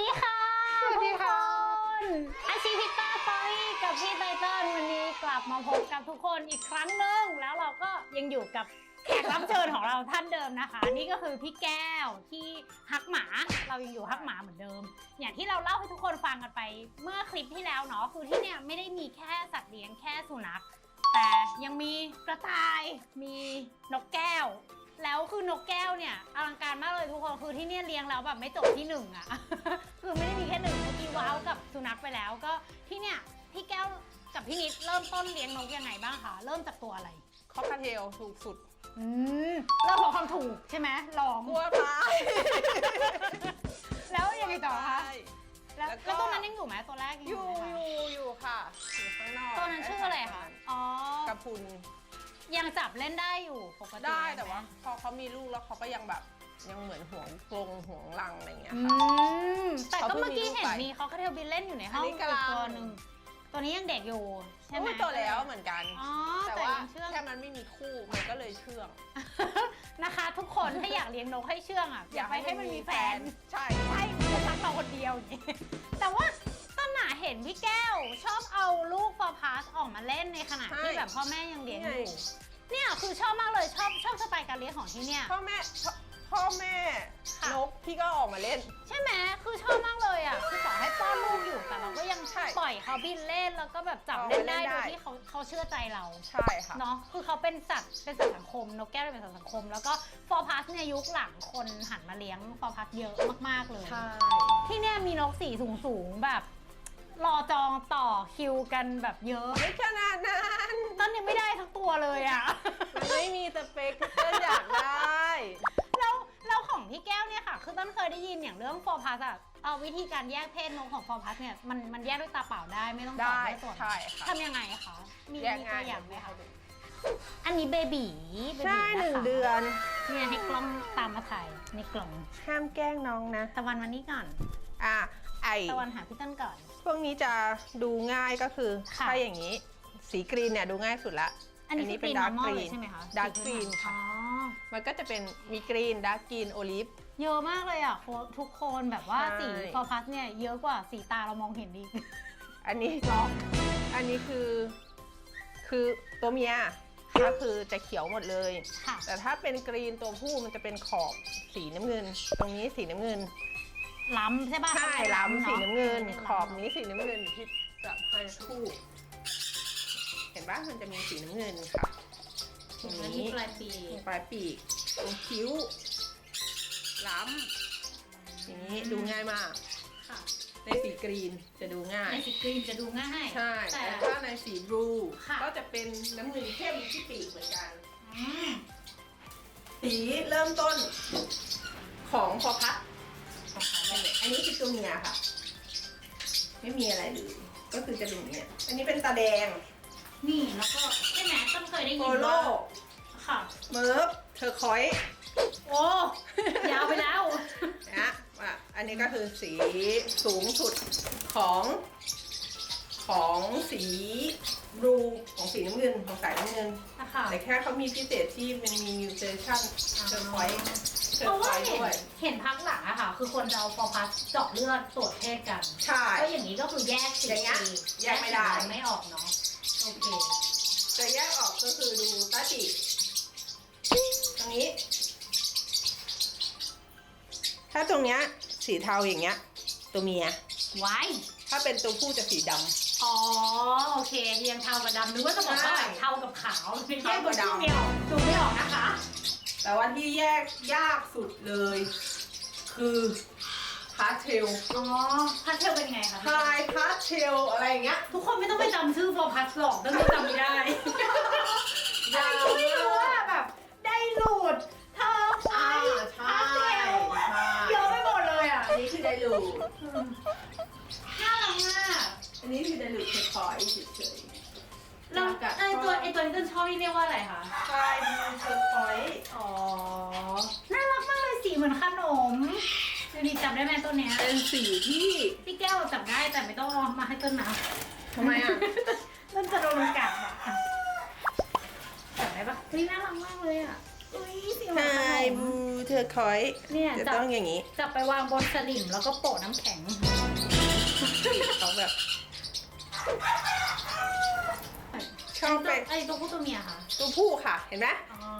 ดีค่ะสวัสดีค่ะทุกนอาชีพิต้าสตอรี่กับพี่ไตเติ้ลวันนี้กลับมาพบกับทุกคนอีกครั้งหนึ่งแล้วเราก็ยังอยู่กับแขกรับเชิญของเราท่านเดิมนะคะ นี่ก็คือพี่แก้วที่ฮักหมาเรายังอยู่ฮักหมาเหมือนเดิม อย่างที่เราเล่าให้ทุกคนฟังกันไป เมื่อคลิปที่แล้วเนาะคือที่เนี่ยไม่ได้มีแค่สัตว์เลี้ยงแค่สุนัข แต่ยังมีกระต่ายมีนกแก้ว แล้วคือนกแก้วเนี่ยอลังการมากเลยทุกคนคือที่เนี่ยเลี้ยงแล้วแบบไม่จบที่หนึ่งอะ คือไม่ได้มีแค่หนึ่งเมื่อกี้ว้าวกับสุนัขไปแล้วก็ที่เนี่ยพี่แก้วกับพี่นิดเริ่มต้นเลี้ยงนกยังไงบ้างคะเริ่มจากตัวอะไรคอกเทลถูกสุดอืมเริ่มของความถูกใช่ไหมลองกลัวตายแล้วยังไงต่อคะใช่แล้วแล้วก็แล้วตัวนั้นยังอยู่ไหมตัวแรกยังออยู่ยู่ไหมอคะยู่อยู่ค่ะอยู่ข้างนอกตัวนั้นชื่ออะไรคะอ๋อ กระพุน ยังจับเล่นได้อยู่ปกติได้หมแต่ว่า พอเขามีลูกแล้วเขาก็ยังแบบยังเหมือนห่วงกรงห่วงรังอะไรอย่างเงี้ยอืค่ะ มแต่ก็เขาเพิ่งเมื่อกี้มีลูกเห็นไปมีเขาคาเทลบินเล่นอยู่ในห้องอันนี้อีกกำลัง ตัวหนึ่งตัวนี้ยังเด็กอยู่ใช่ไหมอุ้ยโตแล้วเหมือนกัน อ๋อแต่แต่ว่ายังเชื่อง แค่มันไม่มีคู่มันก็เลยเชื่อง นะคะ ทุกคนถ้าอยากเลี้ยงนกให้เชื่องอะอย่าไปให้มันมีแฟน ใช่ ใช่มันรักเราคนเดียวอย่างนี้แต่ว่าต้นหนา เห็นพี่แก้ว ชอบเอาลูกฟอร์พาสออกมาเล่นในขณะที่แบบพ่อแม่ยังเลี้ยงอยู่เนี่ยคือชอบมากเลยชอบชอบสไตล์การเลี้ยงของที่เนี่ย พ่อแม่พ่อพ่อแม่ค่ะ นกพี่ก็ออกมาเล่น ใช่ไหมคือชอบมากเลยอะคือต่อให้ป้อนลูกอยู่แต่เราก็ยังใช่ปล่อยเขาบินเล่นแล้วก็แบบจับเอาเล่นไว้ได้เล่นโดได้ยที่เขาเขาเชื่อใจเรา ใช่ค่ะ เนาะคือเขาเป็นสัตว์เป็นสัตว์สังคมนกแก้วเป็นสัตว์สังคม แล้วก็ฟอร์พัสเนี่ยยุคหลังคนหันมาเลี้ยงฟอร์พัสเยอะมากๆเลย ใช่ ที่เนี่ยมีนกสีสูงๆแบบ รอจองต่อคิวกันแบบเยอะ ไม่ขนาดนั้นต้นยังไม่ได้ทั้งตัวเลยอะ มันไม่มีสเปคที่เต้นอยากได้ แล้วแล้วของพี่แก้วเนี่ยค่ะ คือต้นเคยได้ยินอย่างเรื่องฟอร์พัสอะเอาวิธีการแยกเพศนกของฟอร์พัสเนี่ยมันมันแยกด้วยตาเปล่าได้ไม่ต้องสอได้นด้วยส่วนใช่ค่ะ ทำยังไงคะ มีแยกมีง่าตัยวอย่างไหมเดี๋ยวคะให้ดูอันนี้เบบีเบบีใช่หนึ่งะคะเดือน เนี่ยให้กล้องตามมาถ่ายในกล่องห้ามแกล้งน้องนะ ตะวันวันนี้ก่อน อะ ไอ ตะวันหาพี่ต้นก่อน พวกนี้จะดูง่ายก็คือค่ะ ถ้าอย่างนี้ สีกรีนเนี่ยดูง่ายสุดละอันนี้คือเป็นกรีนดาร์ก normal กรีเลยนใช่ไหมคะดาร์กกรีนอ๋ค่ะอมันก็จะเป็นมีกรีนดาร์กกรีนโอลิฟ เยอะมากเลยอะโค้ดทุกคนแบบว่าใช่ สีฟอร์พัสเนี่ยเยอะกว่าสีตาเรามองเห็นอีก อันนี้ ล็อกอันนี้คือ คือตัวเมียก็คือจะเขียวหมดเลย ค่ะ แต่ถ้าเป็นกรีนตัวผู้มันจะเป็นขอบสีน้ำเงิน ตรงนี้สีน้ำเงิน ล้ำใช่ป่ะใช่เขาเรียกล้ำสีน้ำเงินเาะขอบนี้สีน้ำเงินอยู่ที่จะให้คู่เห็นปะมันจะมีสีน้ำเงินค่ะตรงแล้วนี้ที่ปลายปีตรงปลายปีกตรงคิ้ว ล้ำอย่างนี้ดูง่ายมากค่ะในสีกรีนจะดูง่าย ในสีกรีนจะดูง่าย ใช่ แต่แต่ถ้าในสีบลูค่ะก็จะเป็นน้ำเงินเข้มที่ปีกเหมือนกันอืมสีเริ่มต้นของพอพัด อันนี้คือตัวเมียค่ะ ไม่มีอะไรเลยก็คือจะดูเนี่ย อันนี้เป็นตาแดงนี่แล้วก็ใช่ไหมต้นเคยได้โปยินโลว่าค่ะ เมิร์ฟเทอร์คอยส์โอ้ยาวไปแล้ว นะอะอันนี้ก็คือสีสูงสุดของของสีบลูของสีน้ำเงินของสายน้ำเงิน นะคะแต่แค่เขามีพิเศษที่มันมีมิวเทชันเทอร์คอยส์ เทอเพราะร์คว่าอยส์เห็นด้วย เห็นพักหลังอะค่ะ คือคนจะเอาฟอร์พัสเจาะเลือดตรวจเพศกันใช่ ก็อย่างนี้ก็คือแยกสีอย่างเงี้ยแยกไม่ได้ไม่ออกเนาะโอเคจะแยกออกก็คือดูตาจิตรงนี้ ถ้าตรงเนี้ยสีเทาอย่างเงี้ย ตัวเมีย ไว้ถ้าเป็นตัวผู้จะสีดำ อ๋อโอเคเรียงเทากับดำนึกว่าจะบอกว่าใช่แบบเทากับขาวเป็นแยกเทากับดูดำไม่ออกดูไม่ออกนะคะ แต่ว่าที่แยกยากสุดเลย คือพาสเทลอ๋อพาสเทลเป็นไงคะพายพาสเทลอะไรอย่างเงี้ยทุกคนไม่ต้องไปจำชื่อฟอร์พัสหรอกต้องจำไม่ได้ยาวไม่รู้ว่าแบบได้หลุดเธอไปอ่าใช่พาสเทลใช่เยอะไปหมดเลยอะ อันนี้คือไดรู แล้วไอตัวไอตัวที่ต้นชอบนี่เรียกว่าอะไรคะใช่ดูเทอร์คอยส์อ๋อน่ารักมากเลยสีเหมือนขนมดูดีจำได้ไหมตัวเนี้ยเป็นสีที่พี่แก้วจำได้แต่ไม่ต้องเอามาให้ต้นนะทำไมอะต้นจะโดนมันกัดอะจำได้ปะเฮ้ยน่ารักมากเลยอะอุ้ยสีเหมือนขนมบูเธอคอยเนี่ยจะจับต้องอย่างนี้ จับไปวางบนสลิมแล้วก็โปะน้ำแข็งต้องแบบ ชอบไปไอ้ตัวผู้ตัวเมียค่ะ ตัวผู้ค่ะ เห็นไหม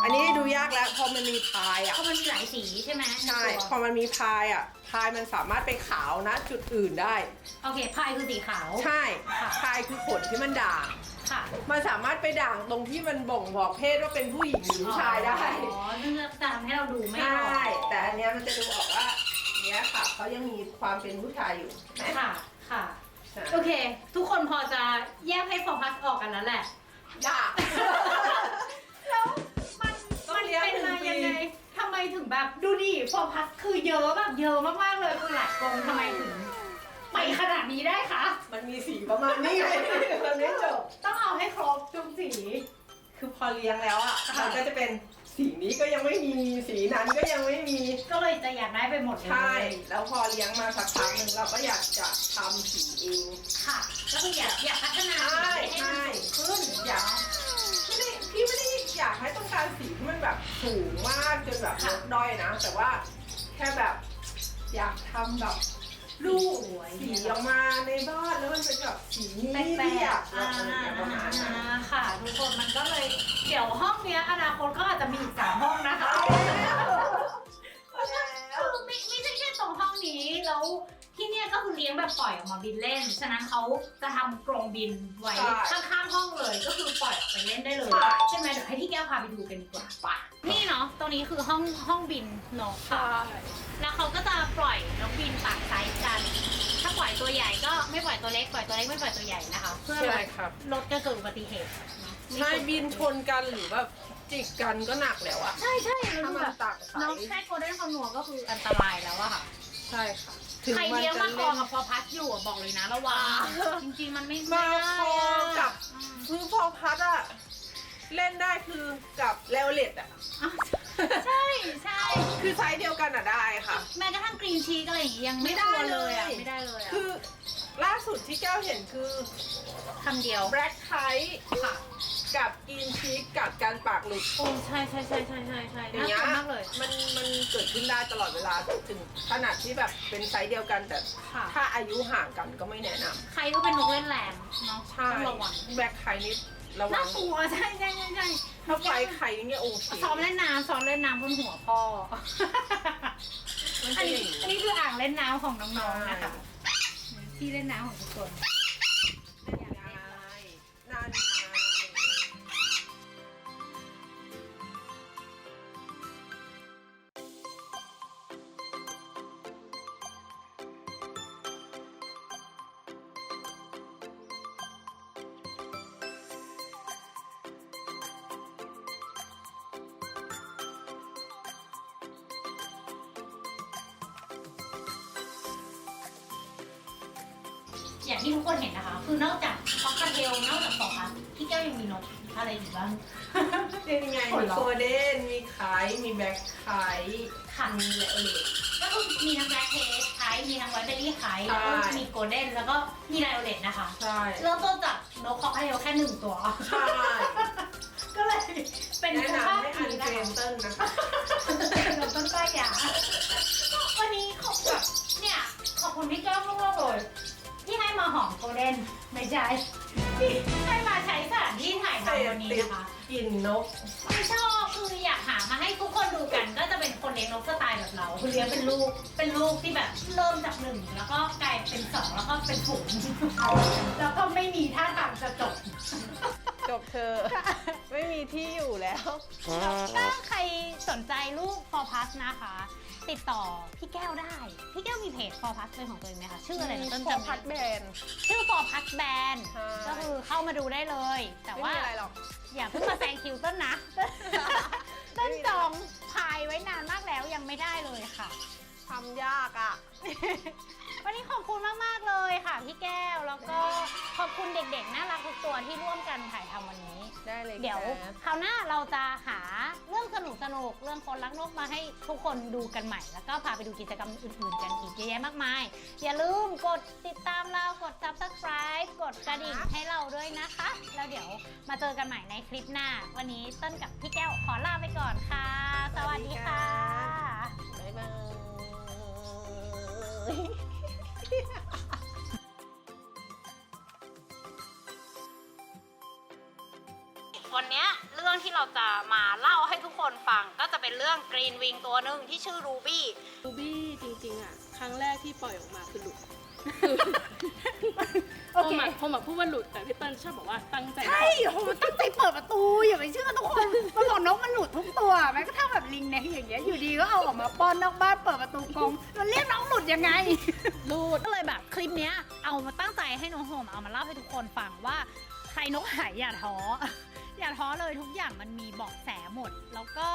อันนี้ดูยากแล้วพอมันมีพายอะเพราะมันมีหลายสีใช่ไหมใช่ในตัวพอมันมีพายอะพายมันสามารถไปขาวนะ จุดอื่นได้ โอเคพายคือสีขาว ใช่ค่ะพายคือขนที่มันด่างค่ะมันสามารถไปด่างตรงที่มันบ่งบอกเพศว่าเป็นผู้หญิงหรือผู้ชายได้ อ๋อซึ่งจะทำให้เราดูไม่อใช่อกแต่อันเนี้ยมันจะดูออกว่าเนี้ยค่ะเขายังมีความเป็นผู้ชายอยู่เห็นไหมค่ะค่ะใช่โอเค ทุกคนพอจะแยกให้โฟกัสออกกันแล้วแหละ ยาก แล้วมันต้องมันเลี้ยงเป็นมาหนึ่งปียังไงทำไมถึงแบบดูดิโฟกัสคือเยอะแบบเยอะมากๆเลยคือหลายกรงทำไมถึงไปขนาดนี้ได้คะ มันมีสีประมาณนี้ไงมันไม่จบ ต้องเอาให้ครบทุกสี คือพอเลี้ยงแล้วอะค่ะมันก็จะเป็นสีนี้ก็ยังไม่มีสีนั้นก็ยังไม่มี ก็เลยจะอยากได้ไปหมดเลยใช่ แล้วพอเลี้ยงมาสักพักหนึ่งเราก็อยากจะทำสีเอง ค่ะ ก็คืออยากอยากพัฒนา สูงมากจนแบบลดด้อยนะ แต่ว่าแค่แบบอยากทำแบบลูกสวยสีออกมาในบ้านแล้วมันเป็นแบบสีนี้แปลที่อยากกๆแบอ่าบอะไรอย่างเงี้ยประมาณนั้น ค่ะ ทุกคนมันก็เลยเดี๋ยวห้องเนี้ยอนาคตก็อาจจะมีอีกะนั้นเขาจะทำกรงบินไว้ใช่ ข้างๆห้องเลยก็คือปล่อยออกไปเล่นได้เลยใช่ใช่ไหมเดี๋ยวให้พี่แก้วพาไปดูกันดีกว่าปะนี่เนาะตรงนี้คือห้องห้องบินนกค่ะ แล้วเขาก็จะปล่อยนกบินต่างไซส์กัน ถ้าปล่อยตัวใหญ่ก็ไม่ปล่อยตัวเล็ก ปล่อยตัวเล็กไม่ปล่อยตัวใหญ่นะคะ เพื่อลใช่ดครับลดการเกิดอุบัติเหตุเนอะใช่บินชนกันหรือแบบจิกกันก็หนักแล้วอะใช่ใช่แล้วถ้าดูมัแบนบต่างไซน้องส์แค่โกลเด้นคอนัวก็คืออันตรายแล้วอะค่ะ ใช่ค่ะ ใครเลี้ยงมาคอถึกับพอพัดอยู่อะบอกเลยนะระวังจริงๆมันไม่มาไม่ได้คออะกับอืมคือพอพัดอะเล่นได้คือกับแล้วเล็ดอะอะใช่ใช่คือไซส์เดียวกันอะได้ค่ะ แม้กระทั่งกรีนชีสอะไรอย่างงี้ยังไม่ไม่ได้ควรเลยอะเลย ไม่ได้เลยอะคือล่าสุดที่แก้วเห็นคือ คำเดียว แบล็ k ไ i ค่ะ กับกินชีสกับการปากหลุดโอ้ใช่ใช่ใช่ใช่ใช่ใช่อย่างน่าเงี้ยกลัวมากเลย มันมันเกิดขึ้นได้ตลอดเวลาถึงขนาดที่แบบเป็นไซส์เดียวกันแต่ค่ะ ถ้าอายุห่างกันก็ไม่แนะนใครก็เป็นนกเล่นแรงเนาะำใช่ต้องระวังแบล็ k ไ i นี่ระวัน่างกลัวใช่ใช่ใช่ใช่ถ้าไฟไข่เนี่ยโอเคซ้อมเล่นน้ำซ้อมเล่นน้ำบนหัวพ่อ มันอัจะนอนี้ย่างนี้อันนี้คืออ่างเล่นน้ำของน้องๆนะคะใช่ที่เล่นน้ำของทุกคนน อย่างที่ทุกคนเห็นนะคะ คือนอกจากฟอกคาเทลนอกจากสองอันพี่แก้วยังมีนกอะไรอีกบ้าง เป็นยังไงผลมีเหรอโกลเด้นมีไข่มีแบล็คไข่ค่ะ มีแหละเออ ก็คือมีทั้งแบล็คเทสไคมีทั้งไวท์เบอรี่ไคใช่แล้วก็มีโกลเด้นแล้วก็มีไลโอเลตนะคะ ใช่ เริ่มต้นจากนกคอกคาเทลแค่หนึ่งตัว ใช่ก็เลยเป็นแนะคุณภาพนำให้อันดีเฟนะรคะนเติ้ลนะคะเราต้นป้ายยาวันนี้ขอบแบบเนี่ยขอบคุณพี่แก้วมากๆเลยที่ให้ มาหอมโกลเด้นไม่ใช่ที่ให้มาใช้สถานที่ถ่ายทำวันนี้นะคะกลิ่นนกไม่ชอบคืออยากหามาให้ทุกคนดูกัน ก็จะเป็นคนเลี้ยงนกสไตล์แบบเราคือเลี้ยงเป็นลูก เป็นลูกที่แบบเริ่มจากหนึ่งแล้วก็กลายเป็นสองแล้วก็เป็นถุงแล้วก็ไม่มีท่าทางจะจบ จบเธอ ไม่มีที่อยู่แล้ว ถ้าใครสนใจลูก for plus นะคะ ติดต่อพี่แก้วได้ พี่แก้วมีเพจ for plus เป็นของตัวเองไหมคะ ชื่ออะไรนะต้นพอจำพัดแบไม่ได้นชื่อ for plus band ใช่ ก็คือเข้ามาดูได้เลย แต่ไม่ว่า มีอะไรหรอก อย่าเพิ่งมาแซงคิวต้นนะต้นจองพายไว้นานมากแล้วยังไม่ได้เลยค่ะ ทำยากอะ วันนี้ขอบคุณคุณมากๆเลยค่ะพี่แก้ว แล้วก็ขอบคุณเด็กๆน่ารักทุกตัวที่ร่วมกันถ่ายทำวันนี้ ได้เลยเดี๋ยวครับคราวหน้าเราจะหาเรื่องสนุกสนุกๆเรื่องคนรักนกมาให้ทุกคนดูกันใหม่ แล้วก็พาไปดูกิจกรรมอื่นๆกันอีกเยอะแยะมากมาย อย่าลืมกดติดตามเรากด subscribe กดกระดิ่งให้เราด้วยนะคะ แล้วเดี๋ยวมาเจอกันใหม่ในคลิปหน้า วันนี้ต้นกับพี่แก้วขอลาไปก่อนค่ะ สวัสดีค่ะ บ๊ายบาย นเนี้ยเรื่องที่เราจะมาเล่าให้ทุกคนฟังก็จะเป็นเรื่องกรีนวิงตัวหนึ่งที่ชื่อรูบี้รูบี้จริงๆอะครั้งแรกที่ปล่อยออกมาคือหลุดโอผมเคอะผมอะพูดว่าหลุดแต่พี่เติ้ลชอบบอกว่าตั้งใจใช่โหมันตั้งใจเปิดประตูอย่าไปเชื่อทุกคนมันบอกนกมันหลุดทุกตัวแม้กระทั่งแบบลิงเนี่ยอย่างเงี้ยอยู่ดีก็เอาออกมาป้อนนอกบ้านเปิดประตูกรงมันเรียกน้องหลุดยังไงหลุดก็เลยแบบคลิปเนี้ยเอามาตั้งใจให้น้องโฮมเอามาเล่าให้ทุกคนฟังว่าใครนกหายอย่าท้อ อย่าท้อเลยทุกอย่างมันมีเบาะแสหมด แล้วก็